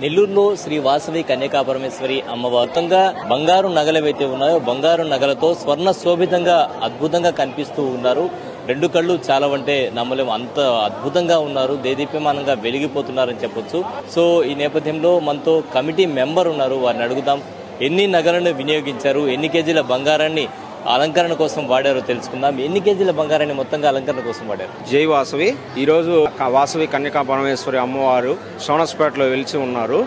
నెల్లూరులో శ్రీ వాసవి కన్యకాపరమేశ్వరి అమ్మవారు. మొత్తంగా బంగారు నగలు ఏవైతే ఉన్నాయో బంగారు నగలతో స్వర్ణ శోభితంగా అద్భుతంగా కనిపిస్తూ ఉన్నారు. రెండు కళ్ళు చాలా అంటే నమ్మలేము అంత అద్భుతంగా ఉన్నారు. దేదీప్యమానంగా వెలిగిపోతున్నారని చెప్పొచ్చు. సో ఈ నేపథ్యంలో మనతో కమిటీ మెంబర్ ఉన్నారు. వారిని అడుగుదాం. ఎన్ని నగలను వినియోగించారు? ఎన్ని కేజీల బంగారాన్ని అలంకరణ కోసం వాడారో తెలుసుకుందాం. ఎన్ని కేజీల బంగారాన్ని మొత్తంగా అలంకరణ కోసం వాడారు? జై వాసవి. ఈరోజు వాసవి కన్యకా పరమేశ్వరి అమ్మవారు సోనస్పేటలో వెలిచి ఉన్నారు.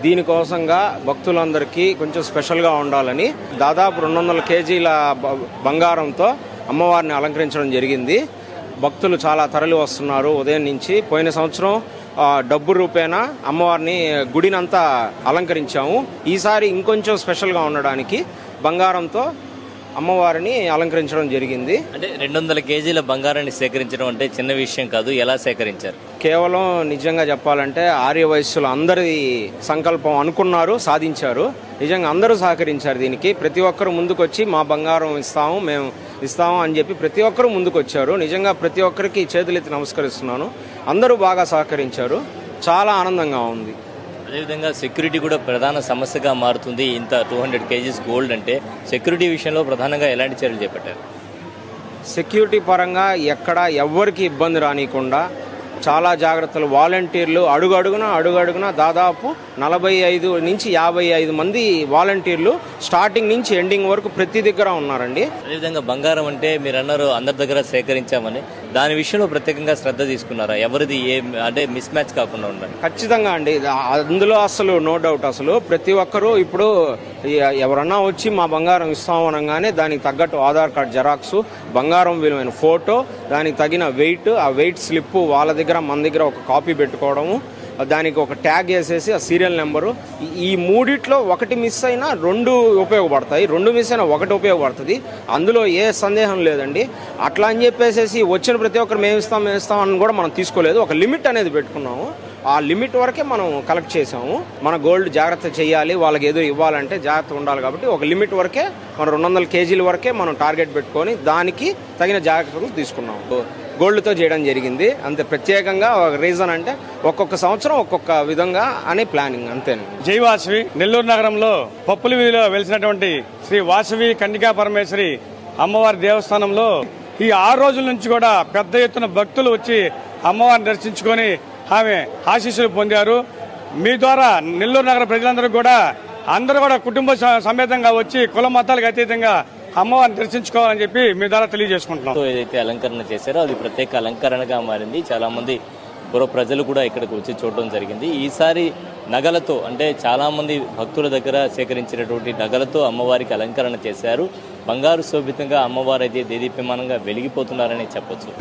దీనికోసంగా భక్తులందరికీ కొంచెం స్పెషల్గా ఉండాలని దాదాపు రెండు వందల కేజీల బ- బంగారంతో అమ్మవారిని అలంకరించడం జరిగింది. భక్తులు చాలా తరలి వస్తున్నారు ఉదయం నుంచి. పోయిన సంవత్సరం డబ్బు రూపేణా అమ్మవారిని గుడినంతా అలంకరించాము. ఈసారి ఇంకొంచెం స్పెషల్గా ఉండడానికి బంగారంతో అమ్మవారిని అలంకరించడం జరిగింది. అంటే రెండు వందల కేజీల బంగారాన్ని సేకరించడం అంటే చిన్న విషయం కాదు ఎలా సేకరించారు? కేవలం నిజంగా చెప్పాలంటే ఆర్య వయస్సులు అందరి సంకల్పం అనుకున్నారు సాధించారు. నిజంగా అందరూ సహకరించారు దీనికి. ప్రతి ఒక్కరు ముందుకొచ్చి మా బంగారం ఇస్తాము మేము ఇస్తాము అని చెప్పి ప్రతి ఒక్కరు ముందుకొచ్చారు. నిజంగా ప్రతి ఒక్కరికి చేతులెత్తి నమస్కరిస్తున్నాను. అందరూ బాగా సహకరించారు. చాలా ఆనందంగా ఉంది. అదేవిధంగా సెక్యూరిటీ కూడా ప్రధాన సమస్యగా మారుతుంది. ఇంత టూ హండ్రెడ్ కేజీస్ గోల్డ్ అంటే సెక్యూరిటీ విషయంలో ప్రధానంగా ఎలాంటి చర్యలు చేపట్టారు? సెక్యూరిటీ పరంగా ఎక్కడ ఎవ్వరికి ఇబ్బంది రానియకుండా చాలా జాగ్రత్తలు. వాలంటీర్లు అడుగు అడుగున అడుగు అడుగున దాదాపు నలభై ఐదు నుంచి యాభై ఐదు మంది వాలంటీర్లు స్టార్టింగ్ నుంచి ఎండింగ్ వరకు ప్రతి దగ్గర ఉన్నారండి. అదేవిధంగా బంగారం అంటే మీరు అన్నారు అందరి దగ్గర సేకరించామని. దాని విషయంలో ప్రత్యేకంగా శ్రద్ధ తీసుకున్నారా? ఎవరిది ఏ అంటే మిస్ మ్యాచ్ కాకుండా ఉండాలి. ఖచ్చితంగా అండి. అందులో అసలు నో డౌట్ అసలు. ప్రతి ఒక్కరూ ఇప్పుడు ఎవరన్నా వచ్చి మా బంగారం ఇస్తాం అనగానే దానికి తగ్గట్టు ఆధార్ కార్డ్ జెరాక్స్ బంగారం విలువైన ఫోటో దానికి తగిన వెయిట్ ఆ వెయిట్ స్లిప్ వాళ్ళ దగ్గర మన దగ్గర ఒక కాపీ పెట్టుకోవడము దానికి ఒక ట్యాగ్ వేసేసి ఆ సీరియల్ నెంబరు. ఈ- ఈ మూడిట్లో ఒకటి మిస్ అయినా రెండు ఉపయోగపడతాయి. రెండు మిస్ అయినా ఒకటి ఉపయోగపడుతుంది. అందులో ఏ సందేహం లేదండి. అట్లా అని చెప్పేసి వచ్చిన ప్రతి ఒక్కరు మేము ఇస్తాం మేము ఇస్తాం అని కూడా మనం తీసుకోలేదు. ఒక లిమిట్ అనేది పెట్టుకున్నాము. ఆ లిమిట్ వరకే మనం కలెక్ట్ చేసాము మన గోల్డ్ జాగ్రత్త చేయాలి. వాళ్ళకి ఏదో ఇవ్వాలంటే జాగ్రత్త ఉండాలి కాబట్టి ఒక లిమిట్ వరకే మనం రెండు వందల కేజీల వరకే మనం టార్గెట్ పెట్టుకొని దానికి తగిన జాగ్రత్తలు తీసుకున్నాము. గోల్డ్తో చేయడం జరిగింది. అంతే ప్రత్యేకంగా ఒక రీజన్ అంటే ఒక్కొక్క సంవత్సరం ఒక్కొక్క విధంగా అనే ప్లానింగ్ అంతే జై వాసవి. నెల్లూరు నగరంలో పప్పుల వీధిలో వెలిసినటువంటి శ్రీ వాసవి కన్నికా పరమేశ్వరి అమ్మవారి దేవస్థానంలో ఈ ఆరు రోజుల నుంచి కూడా పెద్ద ఎత్తున భక్తులు వచ్చి అమ్మవారిని దర్శించుకొని ఆమె ఆశీస్సులు పొందారు. మీ ద్వారా నెల్లూరు నగర ప్రజలందరూ కూడా అందరూ కూడా కుటుంబ స- సమేతంగా వచ్చి కుల మతాలకు అతీతంగా అమ్మవారిని దర్శించుకోవాలని చెప్పి మీ ద్వారా తెలియజేసుకుంటున్నాం. ఏదైతే అలంకరణ చేశారో అది ప్రత్యేక అలంకరణగా మారింది. చాలా మంది పూర్వ ప్రజలు కూడా ఇక్కడికి వచ్చి చూడడం జరిగింది. ఈసారి నగలతో అంటే చాలామంది భక్తుల దగ్గర సేకరించినటువంటి నగలతో అమ్మవారికి అలంకరణ చేశారు. బంగారు శోభితంగా అమ్మవారు అయితే దేదీప్యమానంగా వెలిగిపోతున్నారని చెప్పొచ్చు.